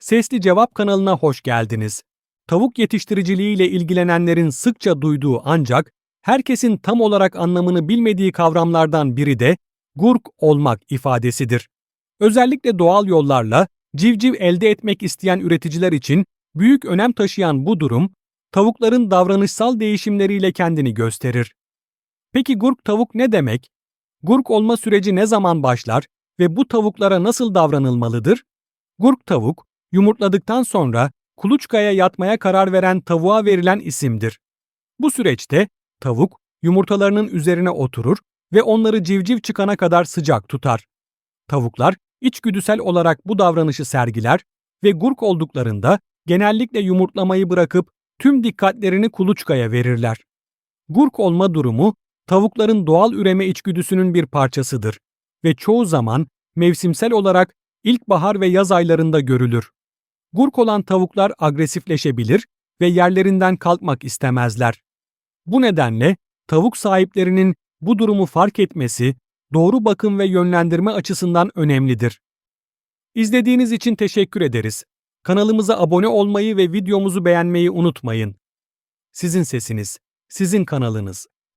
Sesli Cevap kanalına hoş geldiniz. Tavuk yetiştiriciliği ile ilgilenenlerin sıkça duyduğu ancak herkesin tam olarak anlamını bilmediği kavramlardan biri de gurk olmak ifadesidir. Özellikle doğal yollarla civciv elde etmek isteyen üreticiler için büyük önem taşıyan bu durum, tavukların davranışsal değişimleriyle kendini gösterir. Peki gurk tavuk ne demek? Gurk olma süreci ne zaman başlar ve bu tavuklara nasıl davranılmalıdır? Gurk tavuk, yumurtladıktan sonra kuluçkaya yatmaya karar veren tavuğa verilen isimdir. Bu süreçte tavuk yumurtalarının üzerine oturur ve onları civciv çıkana kadar sıcak tutar. Tavuklar içgüdüsel olarak bu davranışı sergiler ve gurk olduklarında genellikle yumurtlamayı bırakıp tüm dikkatlerini kuluçkaya verirler. Gurk olma durumu tavukların doğal üreme içgüdüsünün bir parçasıdır ve çoğu zaman mevsimsel olarak ilkbahar ve yaz aylarında görülür. Gurk olan tavuklar agresifleşebilir ve yerlerinden kalkmak istemezler. Bu nedenle tavuk sahiplerinin bu durumu fark etmesi doğru bakım ve yönlendirme açısından önemlidir. İzlediğiniz için teşekkür ederiz. Kanalımıza abone olmayı ve videomuzu beğenmeyi unutmayın. Sizin sesiniz, sizin kanalınız.